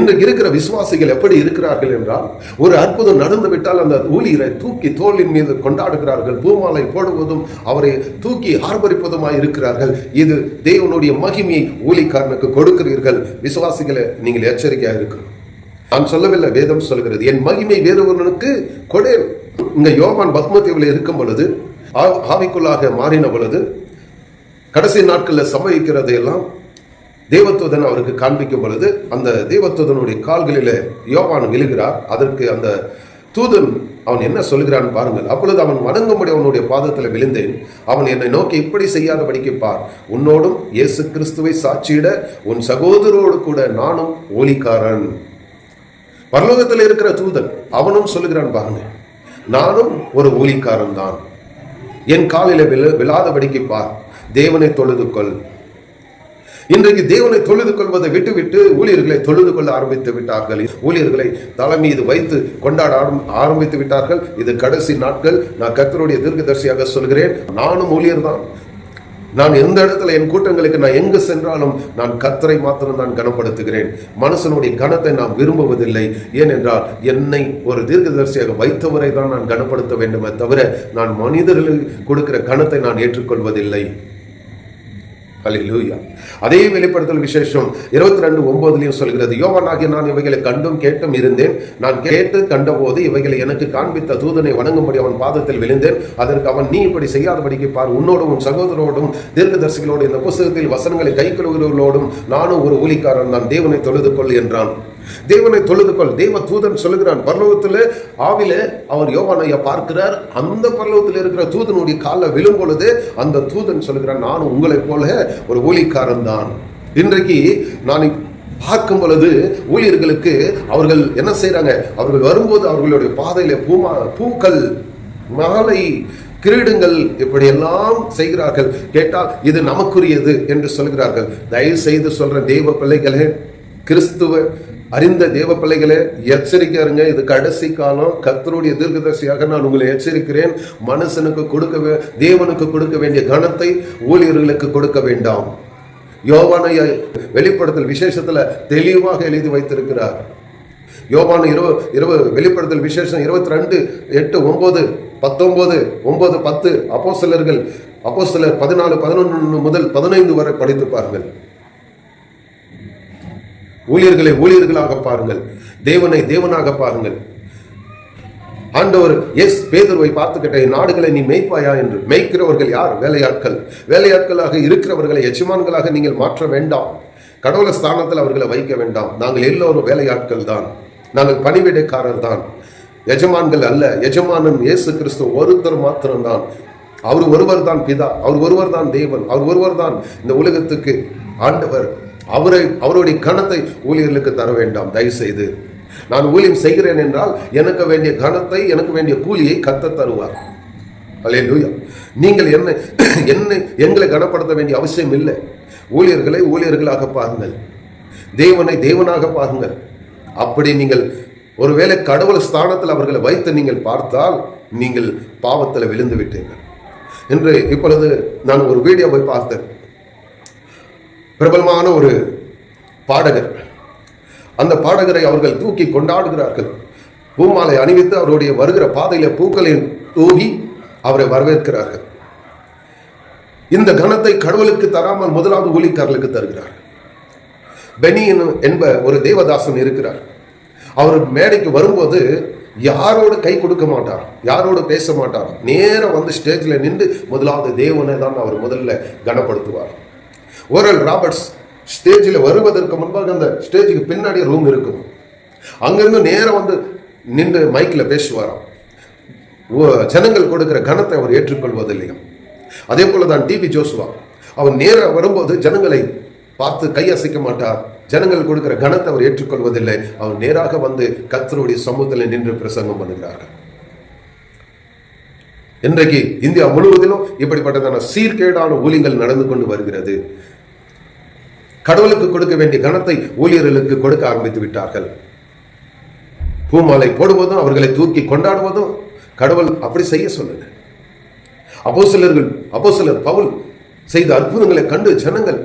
இன்றைக்கு இருக்கிற விசுவாசிகள் எப்படி இருக்கிறார்கள் என்றால் ஒரு அற்புதம் நடந்து விட்டால் அந்த ஊழியரை தூக்கி தோளின் மீது கொண்டாடுகிறார்கள் பூமாலை போடுவதும் அவரை தூக்கி ஆர்ப்பரிப்பதுமாய் இருக்கிறார்கள். இது தேவனுடைய மகிமையை ஊழிக்காரனுக்கு கொடுக்கிறீர்கள். விசுவாசிகளை நீங்கள் எச்சரிக்கையாக இருக்கணும். நான் சொல்லவில்லை வேதம் சொல்கிறது. என் மகிமை வேறுவனுக்கு கொடே. இங்க யோகான் பத்மதேவில் இருக்கும் பொழுது ஆவிக்குள்ளாக மாறின பொழுது கடைசி நாட்களில் சம்பவிக்கிறது எல்லாம் தேவதூதன் அவருக்கு காண்பிக்கும் பொழுது அந்த தேவதூதனுடைய கால்களில் யோவான் விழுகிறார். அதற்கு அந்த தூதன் அவன் என்ன சொல்கிறான் பாருங்கள். அப்பொழுது அவன் வணங்கும்படி அவனுடைய பாதத்தில் விழுந்தேன். அவன் என்னை நோக்கி இப்படி செய்யாத பார். உன்னோடும் இயேசு கிறிஸ்துவை சாட்சியிட உன் சகோதரோடு கூட நானும் ஊழிக்காரன். பரலோகத்தில் இருக்கிற தூதன் அவனும் சொல்லுகிறான் பாருங்க நானும் ஒரு ஊழிக்காரன் தான் என் காலில விழ விழாதபடிக்கு பார். தேவனை தொழுது கொள் இன்றைக்கு தேவனை தொழுது கொள்வதை விட்டுவிட்டு ஊழியர்களை தொழுது கொள்ள ஆரம்பித்து விட்டார்கள். ஊழியர்களை தலை மீது வைத்து கொண்டாட ஆரம்- ஆரம்பித்து விட்டார்கள். இது கடைசி நாட்கள். நான் கத்தருடைய தீர்க்கதர்சியாக சொல்கிறேன். நானும் ஊழியர் தான் நான் எந்த இடத்துல என் கூட்டங்களுக்கு நான் எங்கு சென்றாலும் நான் கத்தரை மாத்திரம் நான் கனப்படுத்துகிறேன். மனுஷனுடைய கனத்தை நான் விரும்புவதில்லை. ஏனென்றால் என்னை ஒரு தீர்க்கதரிசியாக வைத்தவரை தான் நான் கனப்படுத்த வேண்டுமே தவிர நான் மனிதர்களுக்கு கொடுக்கிற கனத்தை நான் ஏற்றுக்கொள்வதில்லை. ஹalleluya அதே வெளிப்படுத்தல் விசேஷம் இருபத்தி ரெண்டு ஒன்பதுலையும் சொல்கிறது யோவனாகிய நான் இவைகளை கண்டும் கேட்டும் இருந்தேன். நான் கேட்டு கண்டபோது இவைகளை எனக்கு காண்பித்த தூதனை வணங்கும்படி அவன் பாதத்தில் விழுந்தேன். அதற்கு அவன் நீ இப்படி செய்யாதபடிக்கு பார். உன்னோடும் உன் சகோதரோடும் தீர்க்கதரிசிகளோடு இந்த புஸ்தகத்தில் வசனங்களை கை கழுவுகிறவர்களோடும் நானும் ஒரு ஊழிக்காரன். நான் தேவனை தொழுது கொள் என்றான். தேவனை தொழுது கொள் தேவ தூதன் சொல்லுகிறான் பரலோகத்தில் ஆவில அவர் யோவானைய பார்க்கிறார். அந்த பரலோகத்தில் இருக்கிற தூதனுடைய காலில் விழும் பொழுது அந்த தூதன் சொல்லுகிறான் நான் உங்களைப் போல ஒரு ஊழிக்காரன் தான். இன்றைக்கு நான் பார்க்கும் பொழுது ஊழியர்களுக்கு அவர்கள் என்ன செய்கிறாங்க அவர்கள் வரும்போது அவர்களுடைய பாதையில பூமா பூக்கள் மாலை கிரீடுங்கள் இப்படியெல்லாம் செய்கிறார்கள். கேட்டால் இது நமக்குரியது என்று சொல்கிறார்கள். தயவு செய்து சொல்ற தெய்வ பிள்ளைகளே கிறிஸ்துவ அறிந்த தேவ பிள்ளைகளே எச்சரிக்கை அறிஞர் இது கடைசி காலம். கர்த்தருடைய தீர்க்கதரிசியாக நான் உங்களை எச்சரிக்கிறேன். மனுஷனுக்கு கொடுக்க வே- தேவனுக்கு கொடுக்க வேண்டிய கணத்தை ஊழியர்களுக்கு கொடுக்க வேண்டாம். யோவானை வெளிப்படுத்தல் விசேஷத்தில் தெளிவாக எழுதி வைத்திருக்கிறார். யோவான் இரவு இரவு வெளிப்படுத்தல் விசேஷம் இருபத்தி ரெண்டு எட்டு ஒம்பது பத்தொம்பது ஒம்பது பத்து. அப்போ சிலர்கள் அப்போ சிலர் பதினாலு பதினொன்று முதல் பதினைந்து வரை படித்து பாருங்கள். ஊழியர்களை ஊழியர்களாக பாருங்கள். தேவனை தேவனாக பாருங்கள். ஆண்டவர் எஸ் பேதர்வை பார்த்துக்கிட்ட நாடுகளை நீ மெய்ப்பாயா? என்று. மெய்க்கிறவர்கள் யார்? வேலையாட்கள். வேலையாட்களாக இருக்கிறவர்களை எஜமான்களாக நீங்கள் மாற்ற வேண்டாம். கடவுள ஸ்தானத்தில் அவர்களை வைக்க வேண்டாம். நாங்கள் எல்லோரும் வேலையாட்கள் தான். நாங்கள் பணிவிடைக்காரர் தான். எஜமான்கள் அல்ல. எஜமானன் இயேசு கிறிஸ்து ஒருத்தர் மாத்திரம்தான். அவர் ஒருவர் தான் பிதா. அவர் ஒருவர் தான் தேவன். அவர் ஒருவர் தான் இந்த உலகத்துக்கு ஆண்டவர். அவரை அவருடைய கணத்தை ஊழியர்களுக்கு தர வேண்டாம். தயவுசெய்து. நான் ஊழியம் செய்கிறேன் என்றால் எனக்கு வேண்டிய கணத்தை எனக்கு வேண்டிய கூலியை கத்த தருவார். அல்லேலூயா. நீங்கள் என்ன என்னை எங்களை கனப்படுத்த வேண்டிய அவசியம் இல்லை. ஊழியர்களை ஊழியர்களாக பாருங்கள். தேவனை தேவனாக பாருங்கள். அப்படி நீங்கள் ஒருவேளை கடவுள் ஸ்தானத்தில் அவர்களை வைத்து நீங்கள் பார்த்தால் நீங்கள் பாவத்தில் விழுந்து விட்டீர்கள். என்று இப்பொழுது நான் ஒரு வீடியோவை பார்த்தேன். பிரபலமான ஒரு பாடகர். அந்த பாடகரை அவர்கள் தூக்கி கொண்டாடுகிறார்கள். பூமாலை அணிவித்து அவருடைய வருகிற பாதையில பூக்களை தூகி அவரை வரவேற்கிறார்கள். இந்த கணத்தை கடவுளுக்கு தராமல் முதலாவது ஊழிக்காரர்களுக்கு தருகிறார் பெனி என்ப ஒரு தேவதாசன் இருக்கிறார். அவர் மேடைக்கு வரும்போது யாரோடு கை கொடுக்க மாட்டார் யாரோடு பேச மாட்டார் நேரம் வந்து ஸ்டேஜில் நின்று முதலாவது தேவனை தான் அவர் முதல்ல கனப்படுத்துவார். ஓரல் ராபர்ட்ஸ் ஸ்டேஜில் வருவதற்கு முன்பாக அந்த ஸ்டேஜுக்கு பின்னாடி ரூம் இருக்கும் அங்கிருந்து நேரம் வந்து நின்று மைக்கில் பேசுவாராம். ஓ- ஜனங்கள் கொடுக்கிற கனத்தை அவர் ஏற்றுக்கொள்வதில்லையும் அதே போல தான் டிபி ஜோசுவா. அவர் நேராக வரும்போது ஜனங்களை பார்த்து கையசைக்க மாட்டார். ஜனங்கள் கொடுக்கிற கனத்தை அவர் ஏற்றுக்கொள்வதில்லை. அவர் நேராக வந்து கத்தருடைய சமூகத்தில் நின்று பிரசங்கம் பண்ணுகிறார்கள். இன்றைக்கு இந்தியா முழுவதிலும் இப்படிப்பட்டதான சீர்கேடான ஊழியங்கள் நடந்து கொண்டு வருகிறது. கடவுளுக்கு கொடுக்க வேண்டிய கணத்தை ஊழியர்களுக்கு கொடுக்க ஆரம்பித்து விட்டார்கள். பூமாலை போடுவதும் அவர்களை தூக்கி கொண்டாடுவதும் கடவுள் அப்படி செய்ய சொன்னது. அப்போ சிலர்கள் அப்போ சிலர் பவுல் செய்த அற்புதங்களை கண்டு ஜனங்கள்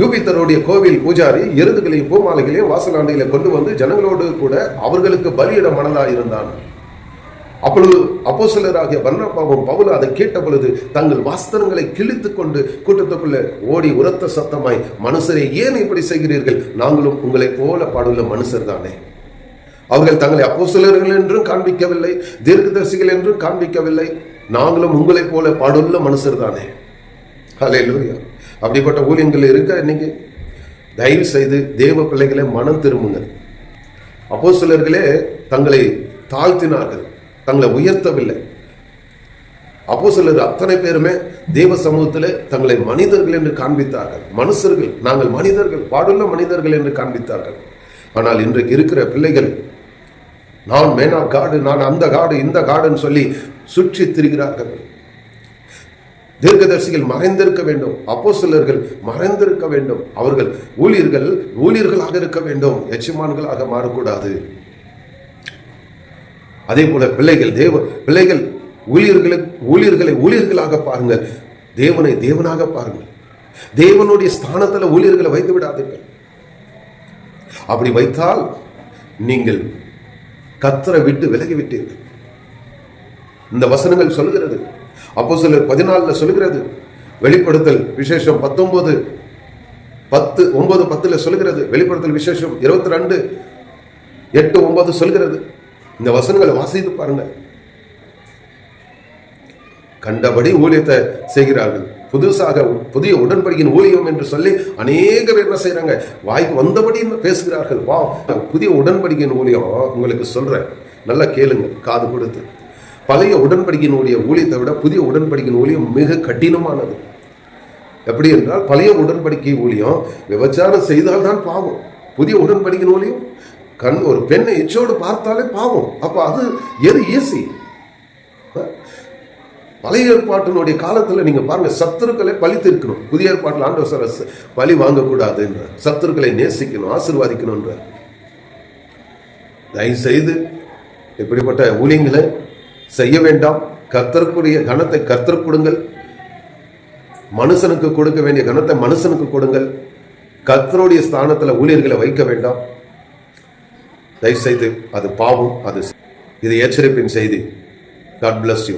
யூபித்தருடைய கோவில் பூஜாரி எருதுகளையும் பூமாலைகளையும் வாசலாண்டிகளை கொண்டு வந்து ஜனங்களோடு கூட அவர்களுக்கு பலியிட மனதாக இருந்தான் அப்பொழுது அப்போஸ்தலராகிய வர்ணப்பாவும் பவுல அதை கேட்ட பொழுது தங்கள் வஸ்திரங்களை கிழித்து கொண்டு கூட்டத்துக்குள்ளே ஓடி உரத்த சத்தமாய் மனுஷரை ஏன் இப்படி செய்கிறீர்கள்? நாங்களும் உங்களைப் போல பாடுள்ள மனுஷர் தானே. அவர்கள் தங்களை அப்போஸ்தலர்கள் என்றும் காண்பிக்கவில்லை தீர்க்கதரிசிகள் என்றும் காண்பிக்கவில்லை. நாங்களும் உங்களைப் போல பாடுள்ள மனுஷர் தானே. ஹalleluya. அப்படிப்பட்ட ஊழியங்கள் இருக்க இன்னைக்கு? தயவு செய்து தேவ பிள்ளைகளை மனம் திரும்புங்கள். அப்போ சிலர்களே தங்களை தாழ்த்தினார்கள். தங்களை உயர்த்தவில்லை. அப்போஸ்தலர் அத்தனை பேருமே தேவ சமூகத்தில் தங்களை மனிதர்கள் என்று காண்பித்தார்கள். மனுஷர்கள் நாங்கள் மனிதர்கள் பாடுள்ள மனிதர்கள் என்று காண்பித்தார்கள். ஆனால் இன்றைக்கு இருக்கிற பிள்ளைகள் நான் மேனா காடு நான் அந்த காடு இந்த காடுன்னு சொல்லி சுற்றி திரிகிறார்கள். தீர்க்கதரிசிகள் மறைந்திருக்க வேண்டும். அப்போஸ்தலர்கள் மறைந்திருக்க வேண்டும். அவர்கள் ஊழியர்கள் ஊழியர்களாக இருக்க வேண்டும். எச்சமான்களாக மாறக்கூடாது. அதே போல பிள்ளைகள் தேவ பிள்ளைகள் ஊழியர்களுக்கு ஊழியர்களை ஊழியர்களாக பாருங்கள். தேவனை தேவனாக பாருங்கள். தேவனுடைய ஸ்தானத்தில் ஊழியர்களை வைத்து விடாதீர்கள். அப்படி வைத்தால் நீங்கள் கத்தரை விட்டு விலகி விட்டீர்கள். இந்த வசனங்கள் சொல்லுகிறது. அப்போ சிலர் பதினாலில் சொல்லுகிறது. வெளிப்படுத்தல் விசேஷம் பத்தொன்பது பத்து ஒன்பது பத்தில் சொல்லுகிறது. வெளிப்படுத்தல் விசேஷம் இருபத்தி ரெண்டு எட்டு ஒன்பது சொல்கிறது இந்த வசனங்களை வாசித்து பாருங்க கண்டபடி ஊழியத்தை செய்கிறார்கள். புதுசாக புதிய உடன்படிக்கையின் ஊழியம் என்று சொல்லி அநேக பேர் என்ன செய்கிறாங்க வாய்க்கு வந்தபடி பேசுகிறார்கள். வா புதிய உடன்படிக்கையின் ஊழியம் உங்களுக்கு சொல்றேன். நல்லா கேளுங்க காது கொடுத்து. பழைய உடன்படிக்கையின் ஊழிய ஊழியத்தை விட புதிய உடன்படிக்கையின் ஊழியம் மிக கடினமானது. எப்படி என்றால் பழைய உடன்படிக்கை ஊழியம் விபச்சாரம் செய்தால்தான் பாவம். புதிய உடன்படிக்கையின் ஊழியம் கண் ஒரு பெண்ணை எச்சோடு பார்த்தாலே பாவம். அப்போ அது எது ஈஸி பழைய ஏற்பாட்டினுடைய காலத்தில் நீங்கள் பாருங்கள் சத்துருக்களை பழி தீர்க்கணும் புதிய ஏற்பாட்டில் ஆண்டவர் சார் பழி வாங்கக்கூடாதுன்ற சத்துருக்களை நேசிக்கணும் ஆசிர்வாதிக்கணுன்ற தயவு செய்து இப்படிப்பட்ட ஊழியங்களை செய்ய வேண்டாம். கர்த்தருக்குரிய கனத்தை கத்தர் கொடுங்கள். மனுஷனுக்கு கொடுக்க வேண்டிய கனத்தை மனுஷனுக்கு கொடுங்கள். கத்தருடைய ஸ்தானத்தில் ஊழியர்களை வைக்க வேண்டாம். தயவு செய்து அது பாவம் அது இது எச்சரிப்பின் செய்தி. God bless you